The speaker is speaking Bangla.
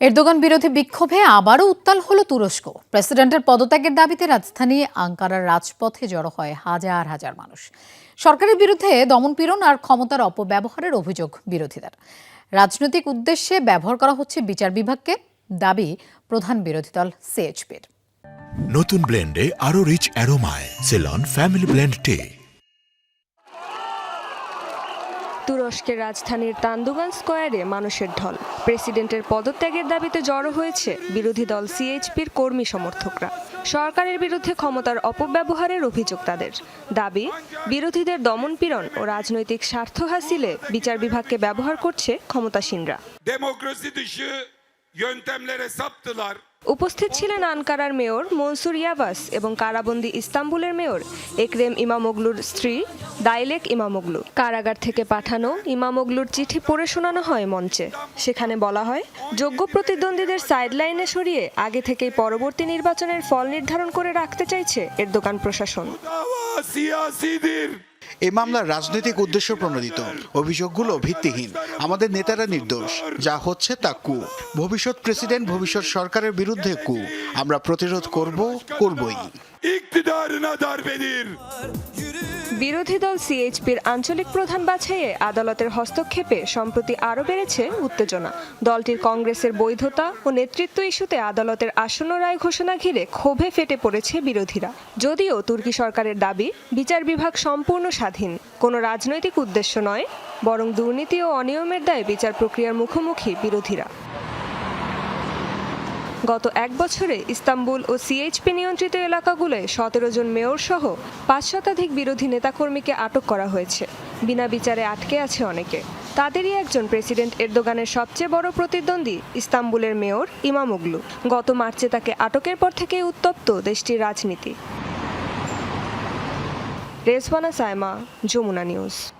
এরদোগান বিরোধী বিক্ষোভে আবারও উত্তাল হলো তুরস্ক। প্রেসিডেন্টের পদত্যাগের দাবিতে রাজধানী আঙ্কারার রাজপথে জড়ো হয় হাজার হাজার মানুষ। সরকারের বিরুদ্ধে দমনপীড়ন আর ক্ষমতার অপব্যবহারের অভিযোগ বিরোধীদের। রাজনৈতিক উদ্দেশ্যে ব্যবহার করা হচ্ছে বিচার বিভাগকে, দাবি প্রধান বিরোধী দল সিএইচপির নতুন ব্লেন্ডে আরও রিচ অ্যারোমায়, সেলন, ফ্যামিলি ব্লেন্ড টে। তুরস্কের রাজধানীর তান্দুগান স্কোয়ারে মানুষের ঢল। প্রেসিডেন্টের পদত্যাগের দাবিতে জড়ো হয়েছে বিরোধী দল সিএইচপির কর্মী সমর্থকরা। সরকারের বিরুদ্ধে ক্ষমতার অপব্যবহারের অভিযোগ তাদের। দাবি, বিরোধীদের দমনপীড়ন ও রাজনৈতিক স্বার্থ হাসিলে বিচার বিভাগকে ব্যবহার করছে ক্ষমতাসীনরা। উপস্থিত ছিলেন আনকারার মেয়র মনসুর ইয়াবাস এবং কারাবন্দি ইস্তাম্বুলের মেয়র একরেম ইমামগলুর স্ত্রী দাইলেক ইমামগলু কারাগার থেকে পাঠানো ইমামগলুর চিঠি পড়ে শোনানো হয় মঞ্চে সেখানে বলা হয়, যোগ্য প্রতিদ্বন্দ্বীদের সাইডলাইনে সরিয়ে আগে থেকেই পরবর্তী নির্বাচনের ফল নির্ধারণ করে রাখতে চাইছে এর দোকান প্রশাসন. এই মামলার রাজনৈতিক উদ্দেশ্য প্রণোদিত। অভিযোগগুলো ভিত্তিহীন। আমাদের নেতারা নির্দোষ। যা হচ্ছে তা কু। ভবিষ্যৎ প্রেসিডেন্ট, ভবিষ্যৎ সরকারের বিরুদ্ধে কু। আমরা প্রতিরোধ করব, করবই. বিরোধী দল সিএইচপির আঞ্চলিক প্রধান বাছাইয়ে আদালতের হস্তক্ষেপে সম্প্রতি আরও বেড়েছে উত্তেজনা। দলটির কংগ্রেসের বৈধতা ও নেতৃত্ব ইস্যুতে আদালতের আসন্ন রায় ঘোষণা ঘিরে ক্ষোভে ফেটে পড়েছে বিরোধীরা। যদিও তুর্কি সরকারের দাবি, বিচার বিভাগ সম্পূর্ণ স্বাধীন, কোনো রাজনৈতিক উদ্দেশ্য নয়, বরং দুর্নীতি ও অনিয়মের দায়ে বিচার প্রক্রিয়ার মুখোমুখি বিরোধীরা। গত এক বছরে ইস্তাম্বুল ও সিএইচপি নিয়ন্ত্রিত এলাকাগুলোয় সতেরো জন মেয়র সহ পাঁচ শতাধিক বিরোধী নেতাকর্মীকে আটক করা হয়েছে। বিনা বিচারে আটকে আছে অনেকে। তাদেরই একজন প্রেসিডেন্ট এরদোগানের সবচেয়ে বড় প্রতিদ্বন্দ্বী ইস্তাম্বুলের মেয়র ইমামোগলু গত মার্চে তাকে আটকের পর থেকেই উত্তপ্ত দেশটির রাজনীতি। রেজওয়ানা সায়মা, যমুনা নিউজ।